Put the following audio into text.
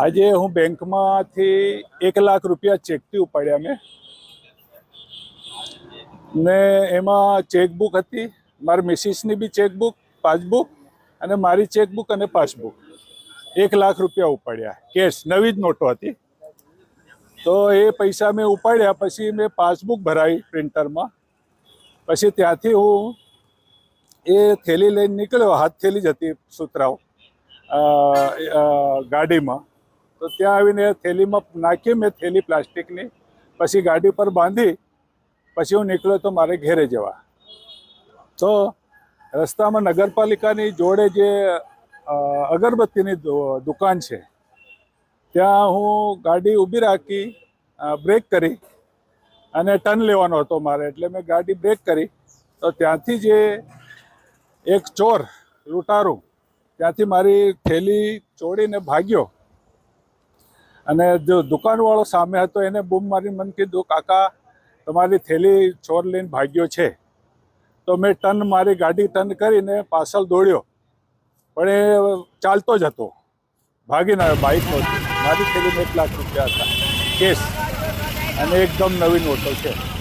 આજે હું બેંકમાંથી એક લાખ રૂપિયા ચેકથી ઉપાડ્યા મેં. ને એમાં ચેકબુક હતી, મારી મિસિસની બી ચેકબુક, પાસબુક અને મારી ચેકબુક અને પાસબુક. એક લાખ રૂપિયા ઉપાડ્યા, કેશ, નવી જ નોટો હતી. તો એ પૈસા મેં ઉપાડ્યા, પછી મેં પાસબુક ભરાવી પ્રિન્ટરમાં. પછી ત્યાંથી હું એ થેલી લઈને નીકળ્યો, હાથ થેલી જ હતી સુતરાઓ ગાડીમાં. તો ત્યાં આવીને થેલીમાં નાખી મેં થેલી પ્લાસ્ટિકની, પછી ગાડી પર બાંધી, પછી હું નીકળ્યો તો મારે ઘેરે જવા. તો રસ્તામાં નગરપાલિકાની જોડે જે અગરબત્તીની દુકાન છે, ત્યાં હું ગાડી ઊભી રાખી બ્રેક કરી અને ટર્ન લેવાનો હતો મારે, એટલે મેં ગાડી બ્રેક કરી. તો ત્યાંથી જે એક ચોર લૂંટારું ત્યાંથી મારી થેલી ચોડીને ભાગ્યો. અને જો દુકાનવાળો સામે હતો, એને બૂમ મારી મને કીધું, કાકા, તમારી થેલી ચોર લઈને ભાગ્યો છે. તો મેં ટન મારી ગાડી ટન કરીને પાછળ દોડ્યો. પણ એ ચાલતો જ હતો. ભાગીને આવ્યો બાઇક નહોતી મારી થેલીમાં એક લાખ રૂપિયા હતા. કેસ. અને એકદમ નવી નોટો છે.